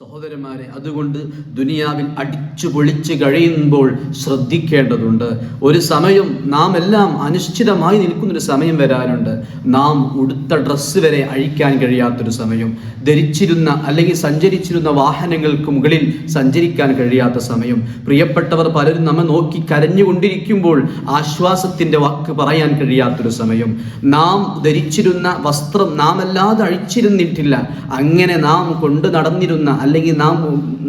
സഹോദരന്മാരെ അതുകൊണ്ട് ദുനിയാവിൽ അടിച്ചു പൊളിച്ച് കഴിയുമ്പോൾ ശ്രദ്ധിക്കേണ്ടതുണ്ട്. ഒരു സമയം നാം എല്ലാം അനിശ്ചിതമായി നിൽക്കുന്നൊരു സമയം വരാനുണ്ട്. നാം ഉടുത്ത ഡ്രസ്സ് വരെ അഴിക്കാൻ കഴിയാത്തൊരു സമയം ധരിച്ചിരുന്ന അല്ലെങ്കിൽ സഞ്ചരിച്ചിരുന്ന വാഹനങ്ങൾക്ക് മുകളിൽ സഞ്ചരിക്കാൻ കഴിയാത്ത സമയം. പ്രിയപ്പെട്ടവർ പലരും നമ്മെ നോക്കി കരഞ്ഞുകൊണ്ടിരിക്കുമ്പോൾ ആശ്വാസത്തിന്റെ വാക്ക് പറയാൻ കഴിയാത്തൊരു സമയം. നാം ധരിച്ചിരുന്ന വസ്ത്രം നാം അല്ലാതെ അഴിച്ചിരുന്നിട്ടില്ല. അങ്ങനെ നാം കൊണ്ടു നടന്നിരുന്ന അല്ലെങ്കിൽ നാം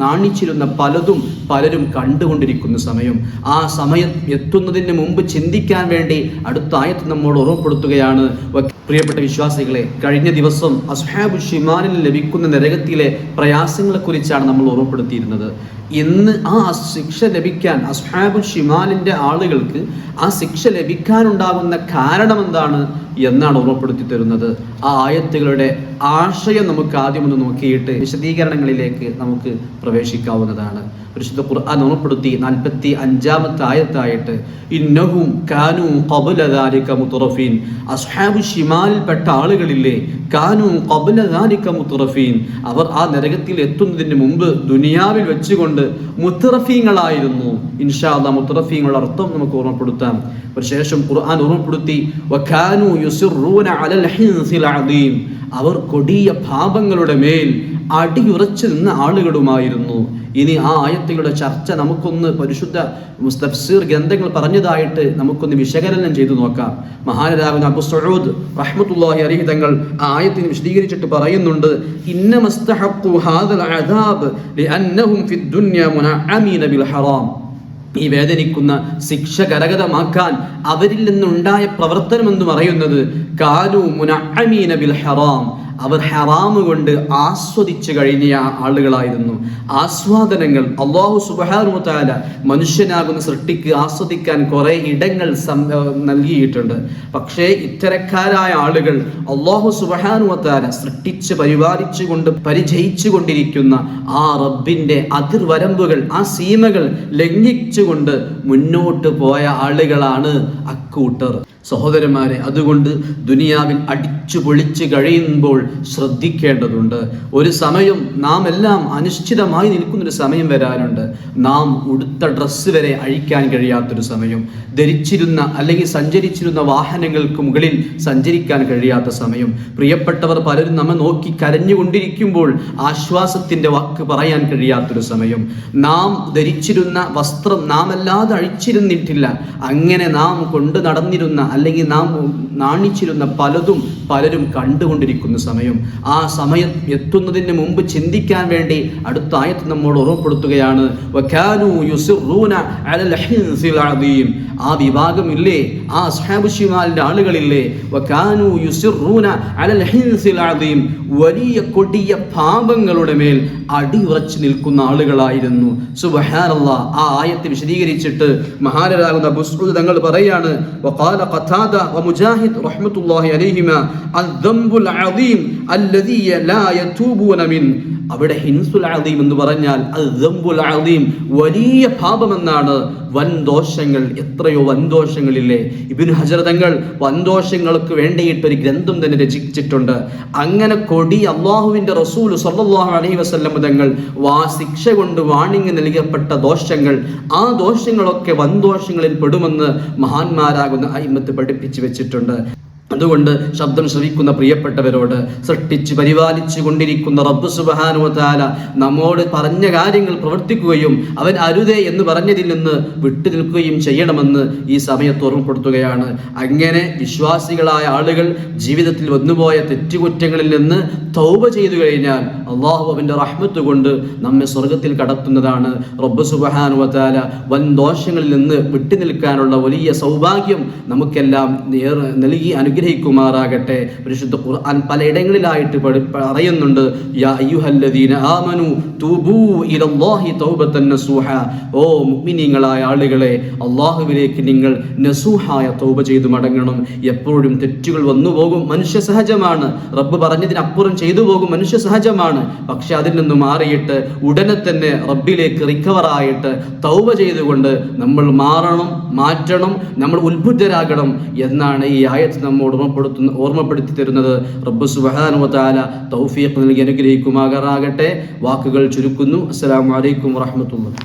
നാണിച്ചിരുന്ന പലതും പലരും കണ്ടുകൊണ്ടിരിക്കുന്ന സമയം. ആ സമയം എത്തുന്നതിന് മുമ്പ് ചിന്തിക്കാൻ വേണ്ടി അടുത്ത ആയത്ത് നമ്മോട് ഓർമ്മപ്പെടുത്തുകയാണ്. പ്രിയപ്പെട്ട വിശ്വാസികളെ കഴിഞ്ഞ ദിവസം അസ്ഹാബു ഷിമാനിൽ ലഭിക്കുന്ന നരകത്തിലെ പ്രയാസങ്ങളെക്കുറിച്ചാണ് നമ്മൾ ഓർമ്മപ്പെടുത്തിയിരുന്നത്. ഇന്ന് ആ ശിക്ഷ ലഭിക്കാൻ അസ്ഹാബു ഷിമാലിന്റെ ആളുകൾക്ക് ആ ശിക്ഷ ലഭിക്കാനുണ്ടാകുന്ന കാരണം എന്താണ് എന്നാണ് ഓർമ്മപ്പെടുത്തി തരുന്നത്. ആ ആയത്തുകളുടെ ആശയം നമുക്ക് ആദ്യം ഒന്ന് നോക്കിയിട്ട് വിശദീകരണങ്ങളിലേക്ക് നമുക്ക് പ്രവേശിക്കാവുന്നതാണ്. പരിശുദ്ധ ഖുർആൻ ഓർമ്മപ്പെടുത്തി നാൽപ്പത്തി അഞ്ചാമത്തെ ആയത്തായിട്ട് ഇന്നഹും കാനു മുത്തറഫീൻ. അസ്ഹാബു ഷിമാലിൽപ്പെട്ട ആളുകളില്ലേ കാനു മുത്തറഫീൻ. അവർ ആ നരകത്തിൽ എത്തുന്നതിന് മുമ്പ് ദുനിയാവിൽ വെച്ചുകൊണ്ട് മുത്തറഫീങ്ങളായിരുന്നു. ഇൻഷാ അല്ലാ മുത്തറഫീങ്ങളുടെ അർത്ഥം നമുക്ക് ഓർമ്മപ്പെടുത്താം. ശേഷം ഖുർആൻ ഓർമ്മപ്പെടുത്തി വകാനു അവർ കൊടിയ പാപങ്ങളുടെ മേൽ അടിയുറച്ചു നിന്ന ആളുകളുമായിരുന്നു. ഇനി ആ ആയത്തുകളുടെ ചർച്ച നമുക്കൊന്ന് പരിശുദ്ധ മുസ്തഫ്സീർ ഗ്രന്ഥങ്ങൾ പറഞ്ഞതായിട്ട് നമുക്കൊന്ന് വിശകലനം ചെയ്തു നോക്കാം. മഹാനരാകുന്ന അബു സഴൂദ് റഹ്മത്തുള്ളാഹി അരിഹിതങ്ങൾ ആ ആയത്തിന് വിശദീകരിച്ചിട്ട് പറയുന്നുണ്ട് ഇന്ന മസ്തഹഖു ഹാദൽ അദാബ് ലിഅന്നഹും ഫിദ് ദുനിയ മുനഅമീന ബിൽ ഹറാം. ഈ വേദനിക്കുന്ന ശിക്ഷ കരകതമാക്കാൻ അവരിൽ നിന്നുണ്ടായ പ്രവർത്തനം എന്ന് പറയുന്നത് കാലു മുനഅമീന ബിൽ ഹറാം. അവർ ഹറാമ് കൊണ്ട് ആസ്വദിച്ചു കഴിഞ്ഞ ആളുകളായിരുന്നു. ആസ്വാദനങ്ങൾ അള്ളാഹു സുബാനുത്താല മനുഷ്യനാകുന്ന സൃഷ്ടിക്ക് ആസ്വദിക്കാൻ കുറെ ഇടങ്ങൾ നൽകിയിട്ടുണ്ട്. പക്ഷേ ഇത്തരക്കാരായ ആളുകൾ അള്ളാഹു സുബാനുവത്താല സൃഷ്ടിച്ച് പരിപാലിച്ചു കൊണ്ട് പരിചയിച്ചു കൊണ്ടിരിക്കുന്ന ആ റബ്ബിന്റെ അതിർവരമ്പുകൾ ആ സീമകൾ ലംഘിച്ചുകൊണ്ട് മുന്നോട്ട് പോയ ആളുകളാണ് അക്കൂട്ടർ. സഹോദരന്മാരെ അതുകൊണ്ട് ദുനിയാവിൽ അടിച്ചു പൊളിച്ച് കഴിയുമ്പോൾ ശ്രദ്ധിക്കേണ്ടതുണ്ട്. ഒരു സമയം നാം എല്ലാം അനിശ്ചിതമായി നിൽക്കുന്നൊരു സമയം വരാനുണ്ട്. നാം ഉടുത്ത ഡ്രസ്സ് വരെ അഴിക്കാൻ കഴിയാത്തൊരു സമയം ധരിച്ചിരുന്ന അല്ലെങ്കിൽ സഞ്ചരിച്ചിരുന്ന വാഹനങ്ങൾക്ക് മുകളിൽ സഞ്ചരിക്കാൻ കഴിയാത്ത സമയം. പ്രിയപ്പെട്ടവർ പലരും നമ്മെ നോക്കി കരഞ്ഞുകൊണ്ടിരിക്കുമ്പോൾ ആശ്വാസത്തിന്റെ വാക്ക് പറയാൻ കഴിയാത്തൊരു സമയം. നാം ധരിച്ചിരുന്ന വസ്ത്രം നാം അല്ലാതെ അഴിച്ചിരുന്നിട്ടില്ല. അങ്ങനെ നാം കൊണ്ടു നടന്നിരുന്ന അല്ലെങ്കിൽ നാം നാണിച്ചിരുന്ന പലതും പലരും കണ്ടുകൊണ്ടിരിക്കുന്ന സമയം. ആ സമയം എത്തുന്നതിന് മുമ്പ് ചിന്തിക്കാൻ വേണ്ടി അടുത്ത ആയത്ത് നമ്മോട് ഓർമ്മപ്പെടുത്തുകയാണ്. ആ വിഭാഗമില്ലേ? ആ അസ്ഹാബു ശിമാലിന്റെ ആളുകളില്ലേ. വലിയ കൊടിയ പാപങ്ങളുടെ മേൽ അടിയുറച്ചു നിൽക്കുന്ന ആളുകളായിരുന്നു. സുബഹാനല്ല. ആ ആയത്തെ വിശദീകരിച്ചിട്ട് മഹാനരാകുന്ന തങ്ങൾ പറയാണ് വഖാല ഖതാദ വ മുജാഹിദ് റഹ്മത്തുള്ളാഹി അലൈഹിമ അവിടെ ഹിൻസുൽ അദീം എന്ന് പറഞ്ഞാൽ അദ്ദംബുൽ അദീം വലിയ പാപമെന്നാണ് വൻദോഷങ്ങൾ. എത്രയോ വൻദോഷങ്ങളില്ലേ. ഇബ്നു ഹജർ തങ്ങൾ വൻദോഷങ്ങൾക്ക് വേണ്ടിയിട്ട് ഒരു ഗ്രന്ഥം തന്നെ രചിച്ചിട്ടുണ്ട്. അങ്ങനെ കൊടി അള്ളാഹുവിന്റെ റസൂൽ സല്ലാഹു അലൈഹി വസല്ലം തങ്ങൾ വാ ശിക്ഷ കൊണ്ട് വാണിങ് നൽകപ്പെട്ട ദോഷങ്ങൾ ആ ദോഷങ്ങളൊക്കെ വൻദോഷങ്ങളിൽ പെടുമെന്ന് മഹാന്മാരാകുന്ന അയിമത്ത് പഠിപ്പിച്ചു വെച്ചിട്ടുണ്ട്. അതുകൊണ്ട് ശബ്ദം ശ്രവിക്കുന്ന പ്രിയപ്പെട്ടവരോട് സൃഷ്ടിച്ച് പരിപാലിച്ചു കൊണ്ടിരിക്കുന്ന റബ്ബ് സുബാനുവതാല നമ്മോട് പറഞ്ഞ കാര്യങ്ങൾ പ്രവർത്തിക്കുകയും അവൻ അരുതേ എന്ന് പറഞ്ഞതിൽ നിന്ന് വിട്ടു നിൽക്കുകയും ചെയ്യണമെന്ന് ഈ സമയത്ത് ഓർമ്മപ്പെടുത്തുകയാണ്. അങ്ങനെ വിശ്വാസികളായ ആളുകൾ ജീവിതത്തിൽ വന്നുപോയ തെറ്റുകുറ്റങ്ങളിൽ നിന്ന് തൗബ ചെയ്തു കഴിഞ്ഞാൽ അള്ളാഹു അവന്റെ റഹ്മത്ത് കൊണ്ട് നമ്മെ സ്വർഗത്തിൽ കടത്തുന്നതാണ്. റബ്ബ് സുബാനുവതാല വൻ ദോഷങ്ങളിൽ നിന്ന് വിട്ടു നിൽക്കാനുള്ള വലിയ സൗഭാഗ്യം നമുക്കെല്ലാം നൽകി അനുഗ്രഹിക്കുമാറാകട്ടെ. പരിശുദ്ധ ഖുർആൻ പലയിടങ്ങളിലായിട്ട് പറയുന്നുണ്ട് യാ അയ്യുഹല്ലദീന ആമനു തൂബൂ ഇലല്ലാഹി തൗബത്തൻ നസൂഹ. ഓ മുഅ്മിനീങ്ങളായ ആളുകളെ അള്ളാഹുവിലേക്ക് നിങ്ങൾ നസൂഹായ തൗബ ചെയ്തു മടങ്ങണം. എപ്പോഴും തെറ്റുകൾ വന്നു പോകും മനുഷ്യ സഹജമാണ്. റബ്ബ് പറഞ്ഞതിനപ്പുറം ചെയ്തു പോകും മനുഷ്യ സഹജമാണ്. പക്ഷെ അതിൽ നിന്ന് മാറിയിട്ട് ഉടനെ തന്നെ റബ്ബിലേക്ക് റിക്കവർ ആയിട്ട് തൗബ ചെയ്തുകൊണ്ട് നമ്മൾ മാറണം മാറ്റണം നമ്മൾ ഉത്ബുദ്ധരാകണം എന്നാണ് ഈ ആയത്ത് നമ്മൾ ഓർമ്മപ്പെടുത്തുന്ന ഓർമ്മപ്പെടുത്തി തരുന്നത് റബ്ബ് സുബ്ഹാനഹു വതആല തൗഫീഖ് നൽകി അനുഗ്രഹിക്കുമാകാറാകട്ടെ വാക്കുകൾ ചുരുക്കുന്നു. അസ്സലാമു അലൈക്കും വറഹ്മത്തുള്ളാഹി